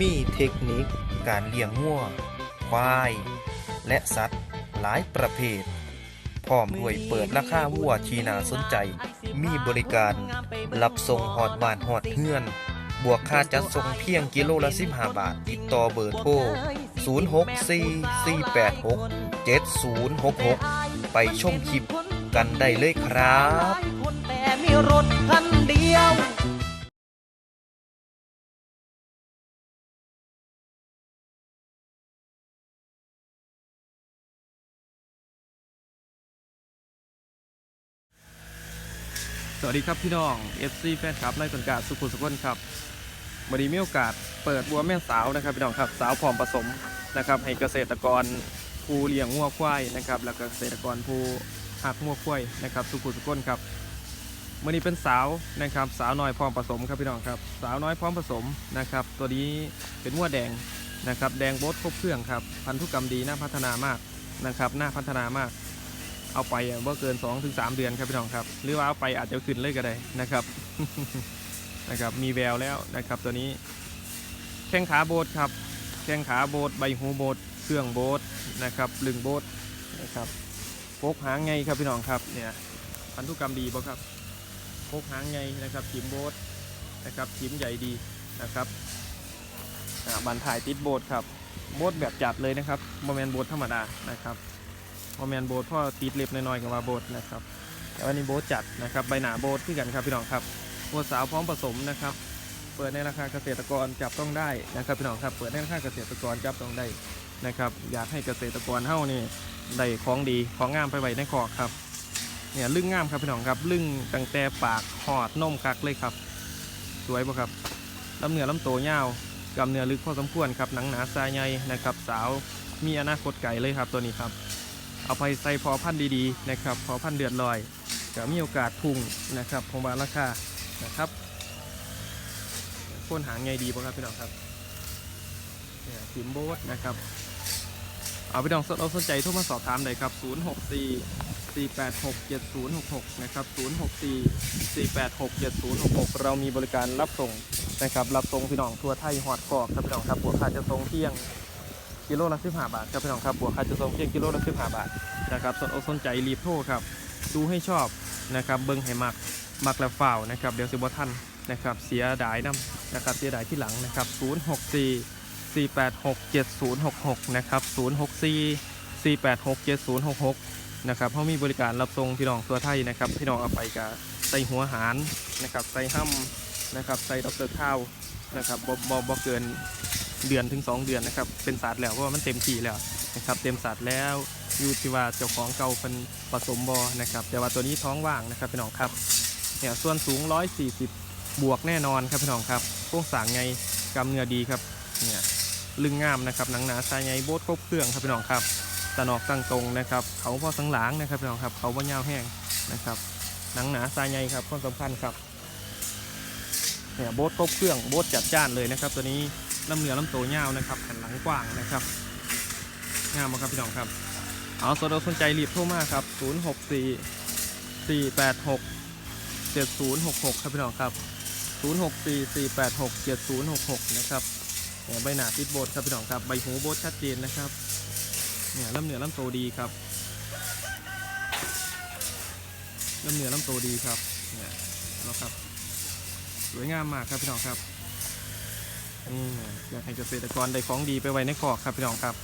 มีเทคนิคการเลี้ยงงัวควาย และสัตว์หลายประเภท พร้อมด้วยเปิดราคาวัวที่น่าสนใจ มีบริการรับส่งหอดบ้านหอดเฮือน บวกค่าจัดส่งเพียงกิโลละ 15 บาท ติดต่อเบอร์โทร 0644867066 ไปชมคลิปกันได้เลยครับ แต่มีรถคันเดียว สวัสดีครับพี่น้อง FC แฟนคลับไล่ต้นกาสุขุมสุขนครับวันนี้มีโอกาสเปิดบัวแม่สาวนะครับพี่น้องครับสาวพร้อมผสมนะครับให้เกษตรกรผู้เลี้ยงงัวควายนะครับแล้วก็เกษตรกรผู้หักงัวควายนะครับสุขุมสุขนครับวันนี้เป็นสาวนะครับสาวน้อยพร้อมผสมครับพี่น้องครับสาวน้อยพร้อมผสมนะครับตัวนี้เป็นงัวแดงนะครับแดงโบสครบเครื่องครับพันธุกรรมดีน่าพัฒนามากนะครับน่าพัฒนามาก เอาไปว่าเกิน2อถึงสเดือนครับพี่น้องครับ หรือว่าเอาไปอาจจะขึ้นเลยก็ได้นะครับนะครับมีแววแล้วนะครับตัวนี้ แข้งขาโบดครับ แข้งขาโบดใบหูโบดเครื่องโบดนะครับลึงโบดนะครับพกหางไงครับพี่น้องครับเนี่ยพันธุกรรมดีบ่ครับพกหางไงนะครับขีมโบดนะครับขีมใหญ่ดีนะครับอ่าบันถ่ายติดโบดครับโบดแบบจัดเลยนะครับโมเมนต์โบดธรรมดานะครับ พอแมนโบทพ่อติดเล็บน้อยๆกับว่าโบทนะครับ แต่วันนี้โบทจัดนะครับใบหนาโบทที่กันครับพี่น้องครับวัวสาวพร้อมผสมนะครับ เปิดในราคาเกษตรกรจับต้องได้นะครับพี่น้องครับ เปิดในราคาเกษตรกรจับต้องได้นะครับ อยากให้เกษตรกรเฮ้านี่ได้ของดีของงามไปไว้ในคอครับเนี่ยลึ่งงามครับพี่น้องครับลึ่งตั้งแต่ปากหอดนมคักเลยครับ สวยปะครับลำเนื้อลำโตวยาวกำเนื้อลึกพอสมควรครับหนังหนาทรายใหญ่นะครับ สาวมีอนาคตไกลเลยครับตัวนี้ครับ เอาไปใส่พอพันธุ์ดีๆนะครับพอพันธุ์เดือดลอยจะมีโอกาสพุ่งนะครับผมว่าราคานะครับโค่นหางไงดีป่ะครับพี่น้องครับพิมโบสนะครับเอาพี่น้องสนเอาสนใจโทรมาสอบถามได้ครับ 064 486 7066 นะครับ 064 486 7066 เรามีบริการรับส่งนะครับ รับส่งพี่น้องทั่วไทยหอดกรอกครับพี่น้องครับบวกค่าจะส่งเที่ยง กิโลละ15บาทครับพี่น้องครับบวกค่าจะส่งเพียงกิโลละ15บาทนะครับสนอกสนใจรีบโทรครับ ดูให้ชอบนะครับเบิ้งให้มักมักแล้วฝ่าวนะครับเดี๋ยวสิบ่ทันนะครับเสียดายน้ำนะครับเสียดายที่หลังนะครับ064 486 7066 นะครับ 064 486 7066 นะครับเขามีบริการรับส่งพี่น้องตัวไทยนะครับ พี่น้องเอาไปกับใส่หัวหารนะครับ ใส่ห้ำนะครับ ใส่ดอกเตอร์ข้าวนะครับบ่บ่บ่เกิน เดือนถึง 2 เดือนนะครับ เป็นศาสตร์แล้วเพราะว่ามันเต็มที่แล้วนะครับ เต็มศาสตร์แล้วอยู่ที่ว่าเจ้าของเก่าเป็นผสมบอนะครับ แต่ว่าตัวนี้ท้องว่างนะครับพี่น้องครับเนี่ยส่วนสูง 140 บวกแน่นอนครับพี่น้องครับโครงสางไงกำเนื้อดีครับเนี่ยลึงงามนะครับหนังหนาทรายไงโบดครบเครื่องครับพี่น้องครับตะนอกตั้งตรงนะครับเขาพ่อสังหลางนะครับพี่น้องครับเขาว่ายาวแห้งนะครับหนังหนาทรายไงครับข้อสำคัญครับเนี่ยโบดครบเครื่องโบดจัดจ้านเลยนะครับตัวนี้ ลำเหนือลำโตวยานะครับแผ่นหลังกว้างนะครับงามมากครับพี่น้องครับ เอาสนใจสนใจรีบโทรมาครับ 0 6 4 4 8 6 7 0 6 6 ครับพี่น้องครับ 0 6 4 4 8 6 7 0 6 6 นะครับใบหน้าติดโบดครับพี่น้องครับ ใบหูโบดชัดเจนนะครับ เนี่ยลำเหนือลำโตดีครับลำเหนือลำโตดีครับ เนี่ยนะครับ สวยงามมากครับพี่น้องครับ อยากให้เกษตรกรได้ของดีไปไว้ในคอกครับพี่น้องครับ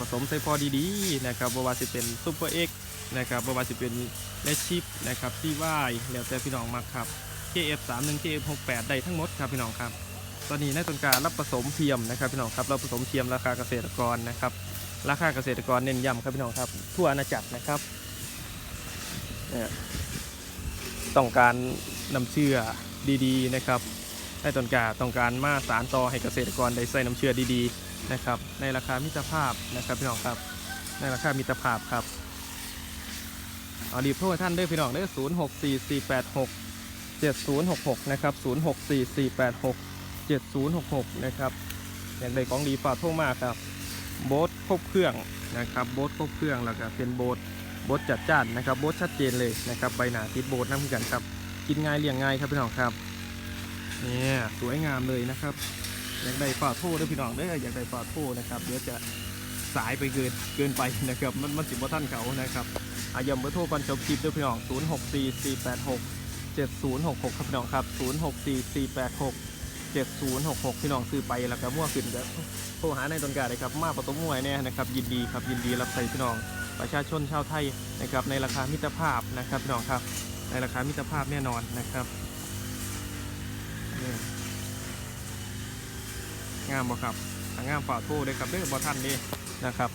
ผสมใส่พอดีๆนะครับบว่าสิเป็นซูเปอร์เอ็กนะครับบว่าสิเป็นเลชิปนะครับซีวายแล้วแต่พี่น้องมักครับ KF 3 1 KF 6 8 ได้ทั้งหมดครับพี่น้องครับ ตอนนี้ในต้นการรับผสมเทียมนะครับพี่น้องครับเราผสมเทียมราคาเกษตรกรนะครับราคาเกษตรกรเน้นย้ำครับพี่น้องครับ ทั่วอาณาจักรนะครับต้องการนำเชื่อดีๆนะครับ ในต้นกาต้องการมาสารต่อให้เกษตรกรได้ใส่น้ำเชื่อดีๆนะครับ ในราคามิตรภาพนะครับพี่น้องครับ ในราคามิตรภาพครับเอาดีบโทรท่านด้อพี่น้องเด้อ0 6 4 4 8 6 7066นะครับ0 6 4 4 8 6 7066นย์หกหกนะครับอย่างใดของดีฝากโทรมาครับโบสครบเครื่องนะครับโบสครบเครื่องแล้วก็เป็นโบสโบสจัดจ้านนะครับโบสชัดเจนเลยนะครับใบหน้าติดโบสน้ำกันครับกินง่ายเลี้ยงง่ายครับพี่น้องครับ เนี่ยสวยงามเลยนะครับอยากได้ฝาโทษด้วยพี่น้องเด้ออยากได้ฝาโทษนะครับเดี๋ยวจะสายไปเกินเกินไปนะครับมันมันสิบ่ท่านเขานะครับอาย้ำเบอร์โทรก่อนจบคลิปด้วยพี่น้อง 0 6 4 4 8 6 7066 ครับพี่น้องครับ 0 6 4 4 8 6 7066 พี่น้องซื้อไปแล้วก็มั่วขึ้นเด้อโทรหาในต้นกาเลยครับมาประตูมวยเนี่ยนะครับยินดีครับยินดีรับใช้พี่น้องประชาชนชาวไทยนะครับในราคามิตรภาพนะครับพี่น้องครับในราคามิตรภาพแน่นอนนะครับ นี่งามบ่ครับงามฝ่าโทเลยครับเด้อบอท่านนี่นะครับ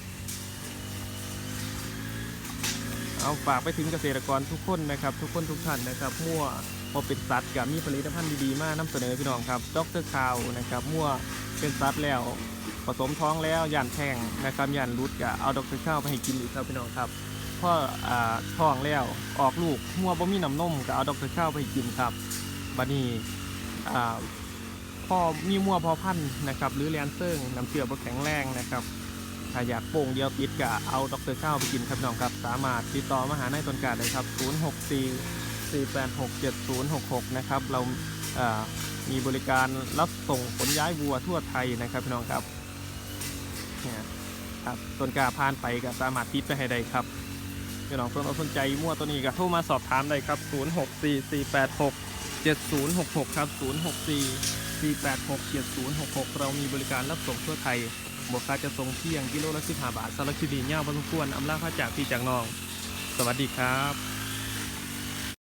เอาฝากไปถึงเกษตรกรทุกคนนะครับ ทุกคนทุกท่านนะครับมั่วพอเป็นสัตว์กับมีผลิตภัณฑ์ดีๆ มากนำเสนอพี่น้องครับดรคาวนะครับมั่วเป็นสัตว์แล้วผสมท้องแล้วย่านแท่งนะครับย่านรุดกับเอาดรข้าวไปให้กินอีกครับพี่น้องครับพ่ออ่าท้องแล้วออกลูกมั่วบ่มีน้ำนมก็เอาดอกเตอร์ข้าวไปกินครับบัดนี้ พ่อมีมัวพอพันธ์นะครับ หรือแลนเซิงน้ำเชื่อบ่แข็งแรงนะครับถ้าอยากโป่งเดียวติดก็เอาดอกเตอร์ข้าวไปกินครับน้องครับ สามารถติดต่อมาหาในตนกาได้ครับ 064 486 7066 นะครับ เราามีบริการรับส่งขนย้ายวัวทั่วไทยนะครับพี่น้องครับเนี่ยครับต้นกาผ่านไปก็สามารถติดไปให้ได้ครับพี่น้องสนอกสนใจมั่วตัวนี้ก็โทรมาสอบถามได้ครับ 064486 7066 ครับ 064 486 7066 เรามีบริการรับส่งทั่วไทย บวกค่าจะส่งเที่ยงกิโลละ15บาทสารคิดีเง่าพอสมควรอำลาพระจากพี่จากน้อง สวัสดีครับ